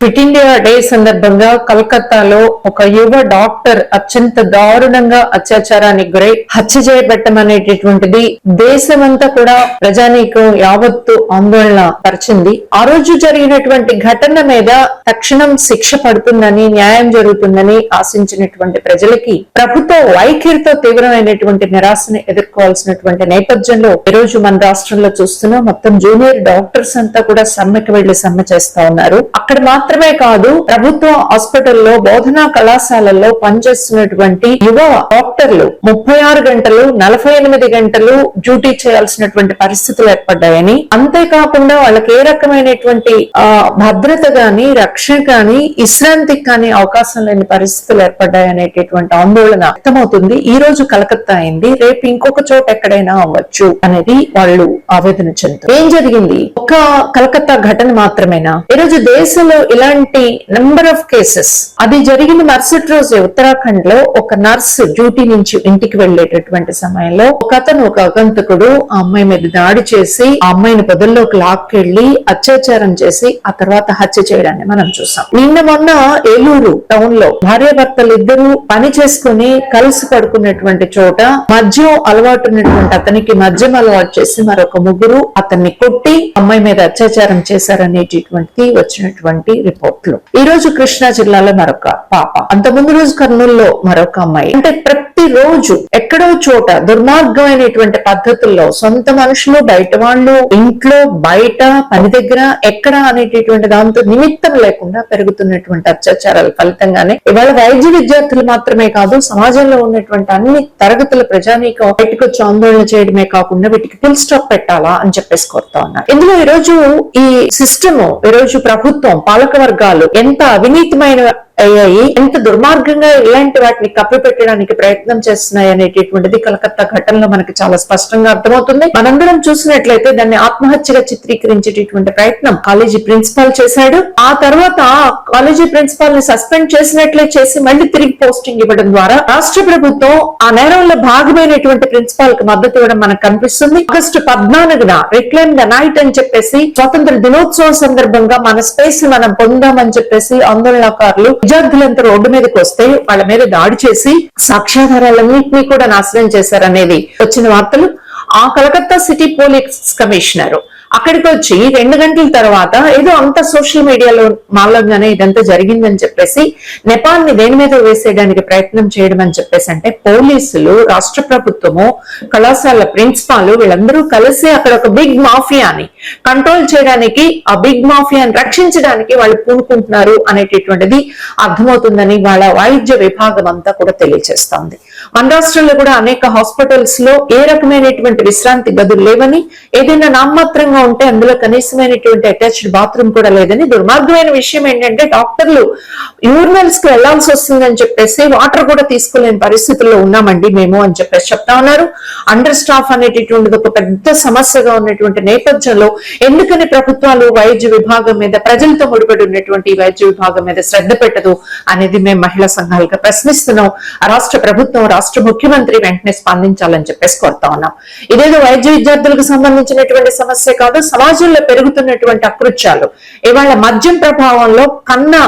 Quit India day సందర్భంగా కలకత్తాలో ఒక యువ డాక్టర్ అత్యంత దారుణంగా అత్యాచారానికి గురై హత్య చేయబట్టమనేటటువంటిది దేశమంతా కూడా ప్రజానీకం యావత్తు ఆందోళన పరిచింది. ఆ రోజు జరిగినటువంటి ఘటన మీద తక్షణం శిక్ష పడుతుందని న్యాయం జరుగుతుందని ఆశించినటువంటి ప్రజలకి ప్రభుత్వ వైఖరితో తీవ్రమైనటువంటి నిరాశను ఎదుర్కోవాల్సినటువంటి నేపథ్యంలో ఈ రోజు మన రాష్ట్రంలో చూస్తున్న మొత్తం జూనియర్ డాక్టర్స్ అంతా కూడా సమ్మెకి వెళ్ళి సమ్మె చేస్తా ఉన్నారు. అక్కడ మాత్రమే కాదు ప్రభుత్వ హాస్పిటల్లో బోధనా కళాశాలల్లో పనిచేస్తున్నటువంటి యువ డాక్టర్లు ముప్పై ఆరు గంటలు నలభై ఎనిమిది గంటలు డ్యూటీ చేయాల్సినటువంటి పరిస్థితులు ఏర్పడ్డాయని అంతేకాకుండా వాళ్ళకి ఏ రకమైనటువంటి భద్రత గాని రక్షణ కానీ విశ్రాంతికి కానీ అవకాశం లేని పరిస్థితులు ఏర్పడ్డాయి అనేటటువంటి ఆందోళన వ్యక్తమవుతుంది. ఈ రోజు కలకత్తా అయింది. రేపు ఇంకొక చోట ఎక్కడైనా అవ్వచ్చు అనేది వాళ్ళు ఆవేదన చెందుతారు. ఏం జరిగింది? ఒక కలకత్తా ఘటన మాత్రమేనా? ఈ రోజు దేశంలో ఇలాంటి నెంబర్ ఆఫ్ కేసెస్ అది జరిగిన మరుసటి రోజే ఉత్తరాఖండ్లో ఒక నర్స్ డ్యూటీ నుంచి ఇంటికి వెళ్ళేటటువంటి సమయంలో ఒక అతను ఒక అగంతకుడు ఆ అమ్మాయి మీద దాడి చేసి ఆ అమ్మాయిని పొదల్లోకి లాక్కెళ్ళి అత్యాచారం చేసి ఆ తర్వాత హత్య చేయడాన్ని మనం చూసాం. నిన్న మొన్న ఏలూరు టౌన్లో భార్యాభర్తలు ఇద్దరు పని చేసుకుని కలిసి పడుకున్నటువంటి చోట మద్యం అలవాటు ఉన్నటువంటి అతనికి మద్యం అలవాటు చేసి మరొక ముగ్గురు అతన్ని కొట్టి అమ్మాయి మీద అత్యాచారం చేశారనేటటువంటిది వచ్చినటువంటి రిపోర్ట్లు ఈ రోజు కృష్ణా జిల్లాలో మరొక పాప. అంత ముందు రోజు కర్నూలులో మరొక అమ్మాయి. అంటే ప్రతి రోజు ఎక్కడో చోట దుర్మార్గమైనటువంటి పద్ధతుల్లో సొంత మనుషులు బయట వాళ్ళు ఇంట్లో బయట పని దగ్గర ఎక్కడ అనేటటువంటి దాంతో నిమిత్తం లేకుండా పెరుగుతున్నటువంటి అత్యాచారాల ఫలితంగానే ఇవాళ వైద్య విద్యార్థులు మాత్రమే కాదు సమాజంలో ఉన్నటువంటి అన్ని తరగతుల ప్రజానీకం బయటకు వచ్చి ఆందోళన చేయడమే కాకుండా వీటికి ఫుల్ స్టాప్ పెట్టాలా అని చెప్పేసి కోరుతా ఉన్నారు. ఇందులో ఈ రోజు ఈ సిస్టమ్ ఈ రోజు ప్రభుత్వం పాలక వర్గాలు ఎంత అవినీతిమైన అయ్యాయి. ఎంత దుర్మార్గంగా ఇలాంటి వాటిని కప్పిపెట్టడానికి ప్రయత్నం చేస్తున్నాయి అనేటటువంటిది కలకత్తా ఘటనలో మనకి చాలా స్పష్టంగా అర్థమవుతుంది. మనందరం చూసినట్లయితే దాన్ని ఆత్మహత్యగా చిత్రీకరించేటటువంటి ప్రయత్నం కాలేజీ ప్రిన్సిపాల్ చేశాడు. ఆ తర్వాత కాలేజీ ప్రిన్సిపాల్ని సస్పెండ్ చేసినట్లే చేసి మళ్ళీ తిరిగి పోస్టింగ్ ఇవ్వడం ద్వారా రాష్ట్ర ప్రభుత్వం ఆ నేరంలో భాగమైనటువంటి ప్రిన్సిపాల్కి మద్దతు ఇవ్వడం మనకు కనిపిస్తుంది. ఆగస్టు పద్నాలుగున రిక్లైమ్ ద నైట్ అని చెప్పేసి స్వాతంత్ర దినోత్సవం సందర్భంగా మన స్పేస్ మనం పొందామని చెప్పేసి ఆందోళనకారులు విద్యార్థులంతా రోడ్డు మీదకి వస్తే వాళ్ళ మీద దాడి చేసి సాక్ష్యాధారాలన్నింటినీ కూడా నాశనం చేశారనేది వచ్చిన వార్తలు. ఆ కలకత్తా సిటీ పోలీస్ కమిషనర్ అక్కడికి వచ్చి రెండు గంటల తర్వాత ఏదో అంత సోషల్ మీడియాలో మాలంగానే ఇదంతా జరిగిందని చెప్పేసి నెపాల్ని దేని మీద వేసేయడానికి ప్రయత్నం చేయడం అని చెప్పేసి అంటే పోలీసులు రాష్ట్ర ప్రభుత్వము కళాశాల ప్రిన్సిపాల్ వీళ్ళందరూ కలిసి అక్కడ ఒక బిగ్ మాఫియాని కంట్రోల్ చేయడానికి ఆ బిగ్ మాఫియాని రక్షించడానికి వాళ్ళు పూనుకుంటున్నారు అనేటటువంటిది అర్థమవుతుందని వాళ్ళ వాయిద్య విభాగం అంతా కూడా తెలియజేస్తోంది మన రాష్ట్రంలో కూడా అనేక హాస్పిటల్స్లో ఏ రకమైనటువంటి విశ్రాంతి గదులు లేవని ఏదైనా నామమాత్రంగా ఉంటే అందులో కనీసమైనటువంటి అటాచ్డ్ బాత్రూమ్ కూడా లేదని. దుర్మార్గమైన విషయం ఏంటంటే డాక్టర్లు యూరినల్స్కి వెళ్ళాల్సి వస్తుందని చెప్పేసి వాటర్ కూడా తీసుకోలేని పరిస్థితుల్లో ఉన్నామండి మేము అని చెప్పేసి చెప్తా ఉన్నారు. అండర్ స్టాఫ్ అనేటటువంటిది ఒక పెద్ద సమస్యగా ఉన్నటువంటి నేపథ్యంలో ఎందుకని ప్రభుత్వాలు వైద్య విభాగం మీద ప్రజలతో ముడిపడి ఉన్నటువంటి వైద్య విభాగం మీద శ్రద్ధ పెట్టదు అనేది మేము మహిళా సంఘాలుగా ప్రశ్నిస్తున్నాం. ఆ రాష్ట్ర ప్రభుత్వం రాష్ట్ర ముఖ్యమంత్రి వెంటనే స్పందించాలని చెప్పేసి కోరుతా ఉన్నాం. ఇదేదో వైద్య విద్యార్థులకు సంబంధించినటువంటి సమస్య కాదు సమాజంలో పెరుగుతున్నటువంటి అకృత్యాలు. ఇవాళ మద్యం ప్రభావంలో కన్నా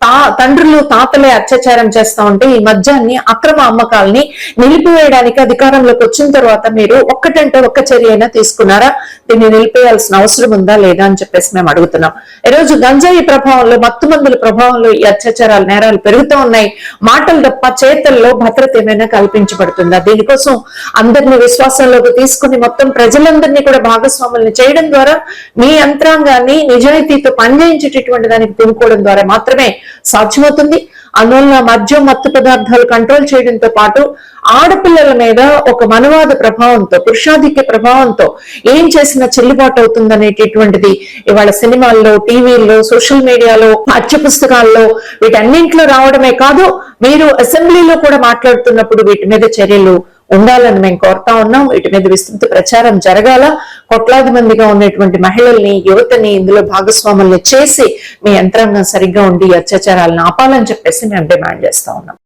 తా తండ్రులు తాతలే అత్యాచారం చేస్తా ఉంటే ఈ మద్యాన్ని అక్రమ అమ్మకాల్ని నిలిపివేయడానికి అధికారంలోకి వచ్చిన తర్వాత మీరు ఒక్కటంటే ఒక్క చర్య అయినా తీసుకున్నారా? దీన్ని నిలిపేయాల్సిన అవసరం ఉందా లేదా అని చెప్పేసి మేము అడుగుతున్నాం. ఈ రోజు గంజాయి ప్రభావంలో మత్తు మందుల ప్రభావంలో ఈ అత్యాచారాలు నేరాలు పెరుగుతూ ఉన్నాయి. మాటలు తప్ప చేతల్లో భద్రత ఏమైనా కల్పించబడుతుందా? దీనికోసం అందరినీ విశ్వాసంలోకి తీసుకుని మొత్తం ప్రజలందరినీ కూడా భాగస్వాముల్ని చేయడం ద్వారా మీ యంత్రాంగాన్ని నిజాయితీతో పనిచేయించేటటువంటి దానికి పూనుకోవడం ద్వారా మాత్రమే సాధ్యమవుతుంది. అందువల్ల మద్యం మత్తు పదార్థాలు కంట్రోల్ చేయడంతో పాటు ఆడపిల్లల మీద ఒక మనవాద ప్రభావంతో పురుషాధిక్య ప్రభావంతో ఏం చేసినా చెల్లుబాటు అవుతుందనేటటువంటిది ఇవాళ సినిమాల్లో టీవీల్లో సోషల్ మీడియాలో పాఠ్య పుస్తకాల్లో వీటన్నింటిలో రావడమే కాదు మీరు అసెంబ్లీలో కూడా మాట్లాడుతున్నప్పుడు వీటి మీద చర్యలు ఉండాలని మేము కోరుతా ఉన్నాం. వీటి మీద విస్తృత ప్రచారం జరగాల. కోట్లాది మందిగా ఉన్నటువంటి మహిళల్ని యువతని ఇందులో భాగస్వాముల్ని చేసి మీ యంత్రాంగం సరిగ్గా ఉండి అత్యాచారాలను ఆపాలని చెప్పేసి మేము డిమాండ్ చేస్తా ఉన్నాం.